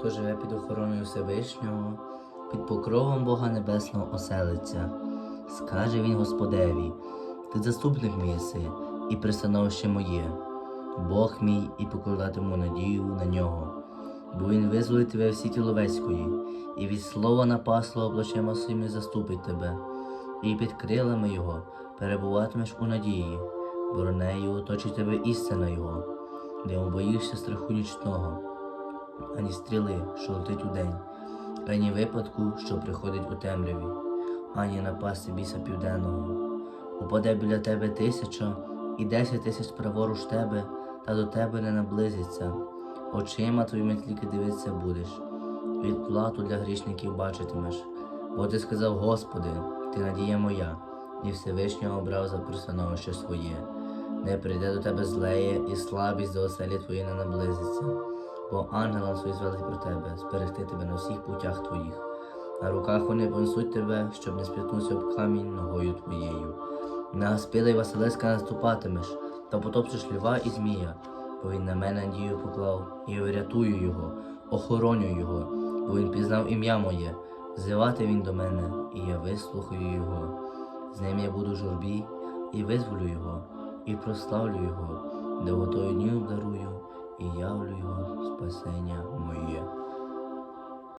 хто живе під охороною Всевишнього, під покровом Бога Небесного оселиться. Скаже він Господеві, ти заступник мій єси, і пристановище моє, Бог мій, і покладатиму надію на нього. Бо він визволить тебе всі тіловецької, і від слова напаслого плечима своїми заступить тебе, і під крилами його перебуватимеш у надії, бронею оточить тебе істина його, не обоїшся страху нічного, ані стріли, що летить удень, ані випадку, що приходить у темряві, ані напасти біса південного. Упаде біля тебе тисяча і десять тисяч праворуч тебе, та до тебе не наблизиться. Очима твоїми тільки дивитися будеш, відплату для грішників бачитимеш. Бо ти сказав, Господи, ти надія моя, і Всевишнього обрав за пристановище своє. Не прийде до тебе злеє, і слабість до оселі твої не наблизиться, бо ангелам свої звелить про тебе, зберегти тебе на всіх путях твоїх. На руках вони понесуть тебе, щоб не спіткнувся об камінь ногою твоєю. На Гаспіда й Василиска наступатимеш, та потопчеш льва і змія, бо він на мене надію поклав, і врятую його, охороню його, бо він пізнав ім'я моє, взивати він до мене, і я вислухаю його. З ним я буду в журбі, і визволю його, і прославлю його, довготою дню обдарую, і явлю його спасення.